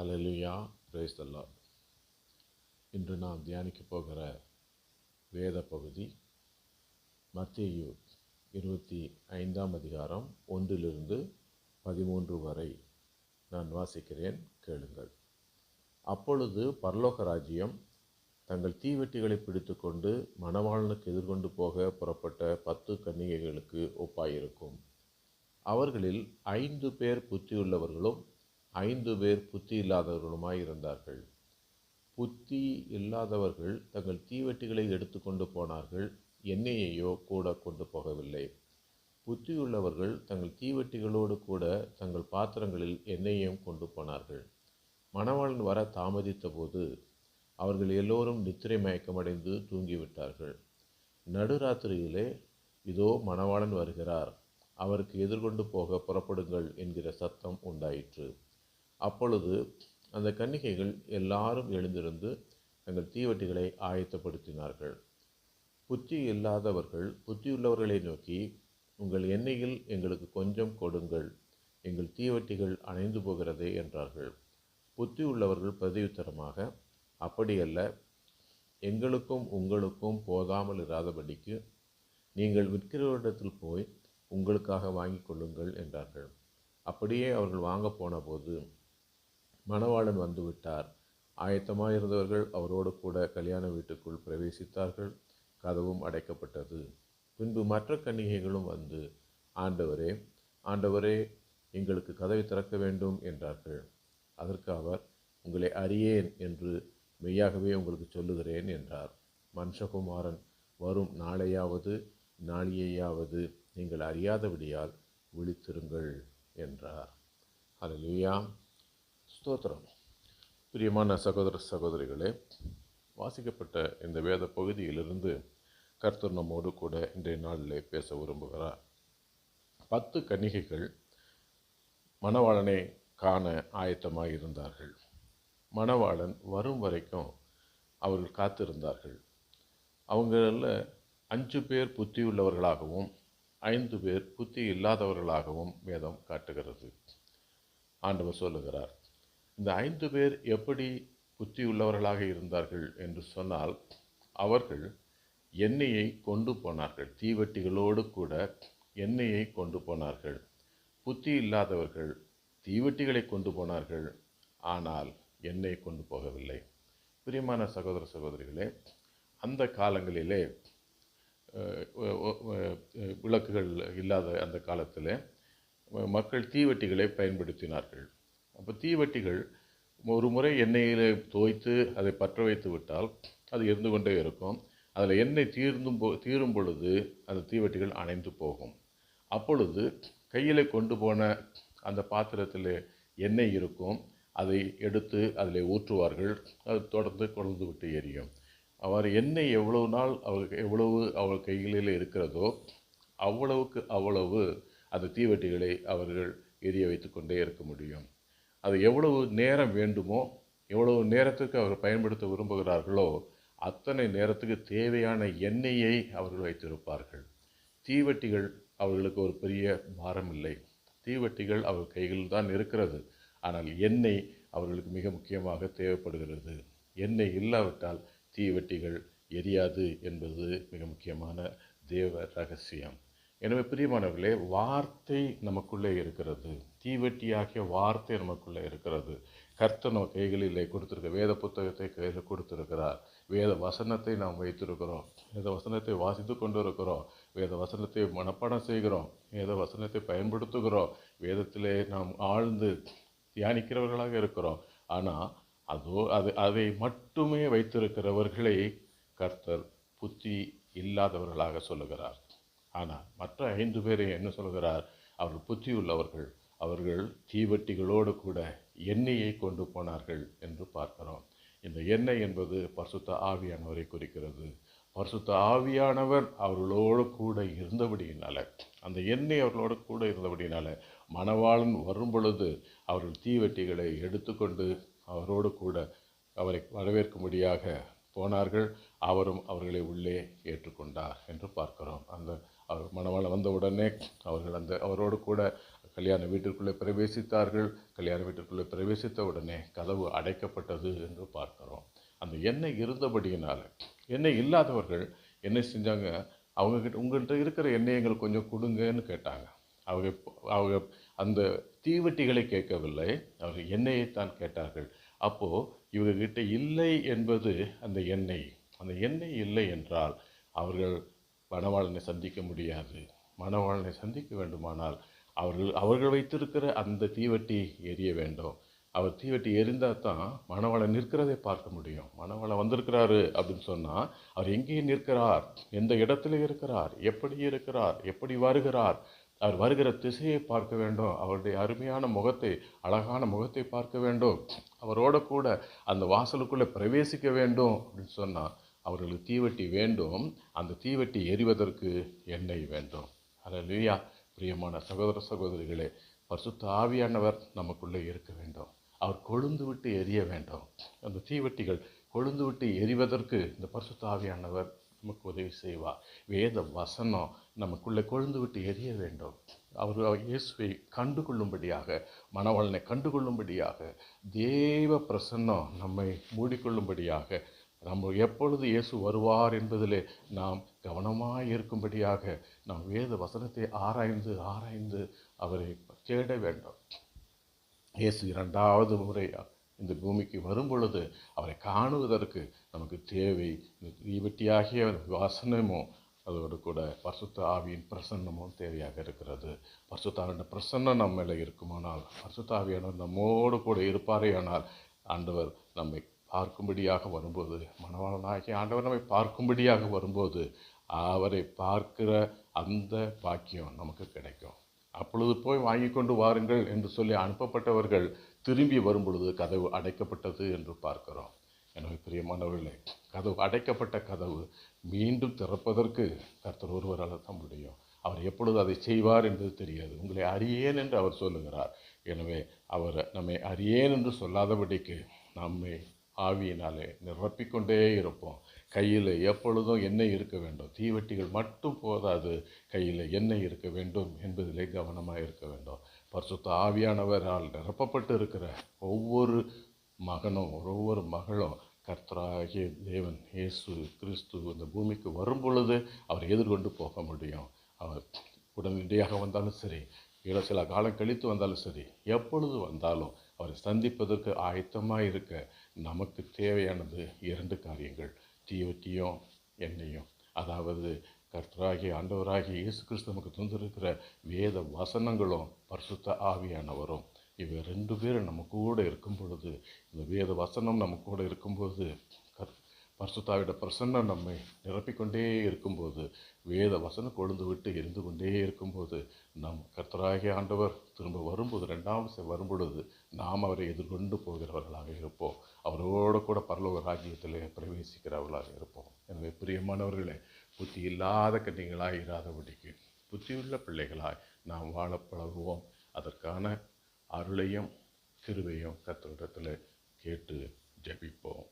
Hallelujah brace the இன்று நாம் தியானிக்க போகிற வேத பகுதி மத்தியு இருபத்தி ஐந்தாம் அதிகாரம் ஒன்றிலிருந்து பதிமூன்று வரை நான் வாசிக்கிறேன் கேளுங்கள். அப்பொழுது பரலோக ராஜ்யம் தங்கள் தீவெட்டிகளை பிடித்துக்கொண்டு மணவாளனுக்கு எதிர்கொண்டு போக புறப்பட்ட பத்து கன்னிகைகளுக்கு ஒப்பாயிருக்கும். அவர்களில் ஐந்து பேர் புத்தியுள்ளவர்களும் ஐந்து பேர் புத்தி இல்லாதவர்களுமாய் இருந்தார்கள். புத்தி இல்லாதவர்கள் தங்கள் தீவெட்டிகளை எடுத்துக்கொண்டு போனார்கள். எண்ணெயையோ கூட கொண்டு போகவில்லை. புத்தியுள்ளவர்கள் தங்கள் தீவெட்டிகளோடு கூட தங்கள் பாத்திரங்களில் எண்ணெயையும் கொண்டு போனார்கள். மணவாளன் வர தாமதித்த போது அவர்கள் எல்லோரும் நித்திரை மயக்கமடைந்து தூங்கிவிட்டார்கள். நடுராத்திரியிலே இதோ மணவாளன் வருகிறார். அவருக்கு எதிர்கொண்டு போக புறப்படுங்கள் என்கிற சத்தம் உண்டாயிற்று. அப்பொழுது அந்த கன்னிகைகள் எல்லாரும் எழுந்திருந்து தங்கள் தீவெட்டிகளை ஆயத்தப்படுத்தினார்கள். புத்தி இல்லாதவர்கள் புத்தியுள்ளவர்களை நோக்கி உங்கள் எண்ணெயில் எங்களுக்கு கொஞ்சம் கொடுங்கள். எங்கள் தீவெட்டிகள் அணைந்து போகிறதே என்றார்கள். புத்தி உள்ளவர்கள் பிரதியுத்தரமாக அப்படியல்ல. எங்களுக்கும் உங்களுக்கும் போதாமல் இராதபடிக்கு நீங்கள் விற்கிறவரிடத்தில் போய் உங்களுக்காக வாங்கிக் கொள்ளுங்கள் என்றார்கள். அப்படியே அவர்கள் வாங்க போனபோது மணவாளன் வந்துவிட்டார். ஆயத்தமாக இருந்தவர்கள் அவரோடு கூட கல்யாண வீட்டுக்குள் பிரவேசித்தார்கள். கதவும் அடைக்கப்பட்டது. பின்பு மற்ற கன்னிகைகளும் வந்து ஆண்டவரே ஆண்டவரே எங்களுக்கு கதவை திறக்க வேண்டும் என்றார்கள். அதற்கு அவர் உங்களை அறியேன் என்று மெய்யாகவே உங்களுக்கு சொல்லுகிறேன் என்றார். மனுஷகுமாரன் வரும் நாளையாவது நாளியையாவது நீங்கள் அறியாதபடியால் விழித்திருங்கள் என்றார். ஹalleluya. ஸ்தோத்திரம். பிரியமான சகோதர சகோதரிகளே வாசிக்கப்பட்ட இந்த வேத பகுதியிலிருந்து கர்த்தர் நம்மோடு கூட இன்றைய நாளில் பேச விரும்புகிறார்? பத்து கன்னிகைகள் மணவாளனை காண ஆயத்தமாக இருந்தார்கள். மணவாளன் வரும் வரைக்கும் அவர்கள் காத்திருந்தார்கள். அவங்களில் அஞ்சு பேர் புத்தி உள்ளவர்களாகவும் ஐந்து பேர் புத்தி இல்லாதவர்களாகவும் வேதம் காட்டுகிறது. ஆண்டவர் சொல்லுகிறார் இந்த ஐந்து பேர் எப்படி புத்தி உள்ளவர்களாக இருந்தார்கள் என்று சொன்னால் அவர்கள் எண்ணெயை கொண்டு போனார்கள். தீவெட்டிகளோடு கூட எண்ணெயை கொண்டு போனார்கள். புத்தி இல்லாதவர்கள் தீவெட்டிகளை கொண்டு போனார்கள். ஆனால் எண்ணெய் கொண்டு போகவில்லை. பிரியமான சகோதர சகோதரிகளே அந்த காலங்களிலே விளக்குகள் இல்லாத அந்த காலத்தில் மக்கள் தீவெட்டிகளை பயன்படுத்தினார்கள். அப்போ தீவெட்டிகள் ஒரு முறை எண்ணெயில் தோய்த்து அதை பற்ற வைத்து விட்டால் அது இருந்து கொண்டே இருக்கும். அதில் எண்ணெய் தீர்ந்தும் போ தீரும் பொழுது அந்த தீவெட்டிகள் அணைந்து போகும். அப்பொழுது கையில் கொண்டு போன அந்த பாத்திரத்தில் எண்ணெய் இருக்கும். அதை எடுத்து அதில் ஊற்றுவார்கள். அது தொடர்ந்து கொழுந்து விட்டு எரியும். அவர் எண்ணெய் எவ்வளவு நாள் அவர் எவ்வளவு அவள் கைகளில் இருக்கிறதோ அவ்வளவுக்கு அவ்வளவு அந்த தீவெட்டிகளை அவர்கள் எரிய வைத்து கொண்டே இருக்க முடியும். அது எவ்வளவு நேரம் வேண்டுமோ எவ்வளவு நேரத்துக்கு அவர் பயன்படுத்த விரும்புகிறார்களோ அத்தனை நேரத்துக்கு தேவையான எண்ணெயை அவர்கள் வைத்திருப்பார்கள். தீவெட்டிகள் அவர்களுக்கு ஒரு பெரிய பாரம் இல்லை. தீவெட்டிகள் அவர் கைகளில் தான் இருக்கிறது. ஆனால் எண்ணெய் அவர்களுக்கு மிக முக்கியமாக தேவைப்படுகிறது. எண்ணெய் இல்லாவிட்டால் தீவெட்டிகள் எரியாது என்பது மிக முக்கியமான தேவ ரகசியம். எனவே பிரியமானவர்களே வார்த்தை நமக்குள்ளே இருக்கிறது. தீவெட்டியாகிய வார்த்தை நமக்குள்ளே இருக்கிறது. கர்த்தர் நம்ம கைகளிலே கொடுத்துருக்க வேத புத்தகத்தை கையில் கொடுத்துருக்கிறார். வேத வசனத்தை நாம் வைத்திருக்கிறோம். வேத வசனத்தை வாசித்து கொண்டு இருக்கிறோம் வேத வசனத்தை மனப்பாடம் செய்கிறோம். வேத வசனத்தை பயன்படுத்துகிறோம். வேதத்திலே நாம் ஆழ்ந்து தியானிக்கிறவர்களாக இருக்கிறோம். ஆனால் அதோ அது அதை மட்டுமே வைத்திருக்கிறவர்களை கர்த்தர் புத்தி இல்லாதவர்களாக சொல்லுகிறார். ஆனால் மற்ற ஐந்து பேரை என்ன சொல்கிறார் அவர்கள் புத்தி உள்ளவர்கள். அவர்கள் தீவெட்டிகளோடு கூட எண்ணெயை கொண்டு போனார்கள் என்று பார்க்கிறோம். இந்த எண்ணெய் என்பது பரிசுத்த ஆவியானவரை குறிக்கிறது. பரிசுத்த ஆவியானவர் அவர்களோடு கூட இருந்தபடியினால அந்த எண்ணெய் அவர்களோடு கூட இருந்தபடியினால மணவாளன் வரும் பொழுது அவர்கள் தீவெட்டிகளை எடுத்துக்கொண்டு அவரோடு கூட அவரை வரவேற்கும்படியாக போனார்கள். அவரும் அவர்களை உள்ளே ஏற்றுக்கொண்டார் என்று பார்க்கிறோம். அந்த அவர் மணவாளன் வந்தவுடனே அவர்கள் அந்த அவரோடு கூட கல்யாண வீட்டிற்குள்ளே பிரவேசித்தார்கள். கல்யாண வீட்டிற்குள்ளே பிரவேசித்த உடனே கதவு அடைக்கப்பட்டது என்று பார்க்கிறோம். அந்த எண்ணெய் இருந்தபடியினால் எண்ணெய் இல்லாதவர்கள் என்ன செஞ்சாங்க? அவங்கக்கிட்ட உங்கள்கிட்ட இருக்கிற எண்ணெய் எங்களுக்கு கொஞ்சம் கொடுங்கன்னு கேட்டாங்க. அவங்க அவங்க அந்த தீவெட்டிகளை கேட்கவில்லை. அவர்கள் எண்ணெயைத்தான் கேட்டார்கள். அப்போது இவங்ககிட்ட இல்லை என்பது அந்த எண்ணெய். அந்த எண்ணெய் இல்லை என்றால் அவர்கள் மணவாளனை சந்திக்க முடியாது. மணவாளனை சந்திக்க வேண்டுமானால் அவர்கள் அவர்கள் வைத்திருக்கிற அந்த தீவெட்டி எரிய வேண்டும். அவர் தீவெட்டி எரிந்தால் தான் மணவாளன் நிற்கிறதை பார்க்க முடியும். மணவாளன் வந்திருக்கிறாரு அப்படின்னு சொன்னால் அவர் எங்கே நிற்கிறார்? எந்த இடத்துல இருக்கிறார்? எப்படி இருக்கிறார்? எப்படி வருகிறார்? அவர் வருகிற திசையை பார்க்க வேண்டும். அவருடைய அருமையான முகத்தை அழகான முகத்தை பார்க்க வேண்டும். அவரோட கூட அந்த வாசலுக்குள்ளே பிரவேசிக்க வேண்டும் அப்படின்னு சொன்னால் அவர்களுக்கு தீவெட்டி வேண்டும். அந்த தீவெட்டி எரிவதற்கு எண்ணெய் வேண்டும். அல்லா பிரியமான சகோதர சகோதரிகளே பரிசுத்த ஆவியானவர் நமக்குள்ளே இருக்க வேண்டும். அவர் கொழுந்து விட்டு எரிய வேண்டும். அந்த தீவெட்டிகள் கொழுந்து விட்டு எரிவதற்கு இந்த பரிசுத்த ஆவியானவர் நமக்கு உதவி செய்வார். வேத வசனம் நமக்குள்ளே கொழுந்து விட்டு எரிய வேண்டும். அவர் இயேசுவை கண்டு கொள்ளும்படியாக மணவாளனை கண்டு கொள்ளும்படியாக தேவ பிரசன்னம் நம்மை மூடிக்கொள்ளும்படியாக நம்ம எப்பொழுது இயேசு வருவார் என்பதிலே நாம் கவனமாக இருக்கும்படியாக நாம் வேத வசனத்தை ஆராய்ந்து ஆராய்ந்து அவரை தேட வேண்டும். இயேசு இரண்டாவது முறை இந்த பூமிக்கு வரும் பொழுது அவரை காணுவதற்கு நமக்கு தேவை. இந்த தீவெட்டியாகிய வாசனமும் அதோடு கூட பரிசுத்த ஆவியின் பிரசன்னமும் தேவையாக இருக்கிறது. பரிசுத்த பிரசன்னம் நம்ம மேலே இருக்குமானால் பரிசுத்த நம்மோடு கூட இருப்பாரேயானால் ஆண்டவர் நம்மை பார்க்கும்படியாக வரும்போது மணவாளனாகிய ஆண்டவர் நம்மை பார்க்கும்படியாக வரும்போது அவரை பார்க்கிற அந்த பாக்கியம் நமக்கு கிடைக்கும். அப்பொழுது போய் வாங்கி கொண்டு வாருங்கள் என்று சொல்லி அனுப்பப்பட்டவர்கள் திரும்பி வரும்பொழுது கதவு அடைக்கப்பட்டது என்று பார்க்கிறோம். எனவே பிரியமானவர்களே கதவு அடைக்கப்பட்ட கதவு மீண்டும் திறப்பதற்கு கர்த்தர் ஒருவரால் தான் முடியும். அவர் எப்பொழுது அதை செய்வார் என்பது தெரியாது. உங்களை அறியேன் என்று அவர் சொல்லுகிறார். எனவே அவர் நம்மை அறியேன் என்று சொல்லாதபடிக்கு நம்மை ஆவியினாலே நிரப்பிக்கொண்டே இருப்போம். கையில் எப்பொழுதும் எண்ணெய் இருக்க வேண்டும். தீவெட்டிகள் மட்டும் போதாது கையில் எண்ணெய் இருக்க வேண்டும் என்பதிலே கவனமாக இருக்க வேண்டும். பரிசுத்த ஆவியானவரால் நிரப்பப்பட்டு இருக்கிற ஒவ்வொரு மகனும் ஒவ்வொரு மகளும் கர்த்தராகிய தேவன் இயேசு கிறிஸ்து இந்த பூமிக்கு வரும் பொழுது அவர் எதிர்கொண்டு போக முடியும். அவர் உடனடியாக வந்தாலும் சரி இல்லை சில காலம் கழித்து வந்தாலும் சரி எப்பொழுது வந்தாலும் அவரை சந்திப்பதற்கு ஆயத்தமாக இருக்க நமக்கு தேவையானது இரண்டு காரியங்கள். தீவட்டியும் எண்ணெயும் அதாவது கர்த்தராகி ஆண்டவராகி இயேசு கிறிஸ்து நமக்கு தந்திருக்கிற வேத வசனங்களும் பரிசுத்த ஆவியானவரும் இவை ரெண்டு பேரும் நம்ம கூட இருக்கும் பொழுது இந்த வேத வசனம் நம்ம கூட இருக்கும்போது கர் பரிசுத்தாவிட பிரசன்னம் நம்மை நிரப்பிக்கொண்டே இருக்கும்போது வேத வசனம் கொழுந்து விட்டு இருந்து கொண்டே இருக்கும்போது நம் கர்த்தராகிய ஆண்டவர் திரும்ப வரும்போது ரெண்டாவது வரும்பொழுது நாம் அவரை எதிர்கொண்டு போகிறவர்களாக இருப்போம். அவரோடு ராஜ்யத்திலே பிரவேசிக்கிறவர்களாக இருப்போம். எனவே பிரியமானவர்களே புத்தி இல்லாத கன்னிகளாய் இராதபடிக்கு புத்தியுள்ள பிள்ளைகளாய் நாம் வாழ பழகுவோம். அதற்கான அருளையும் கிருவையும் கத்தோட்டத்தில் கேட்டு ஜெபிப்போம்.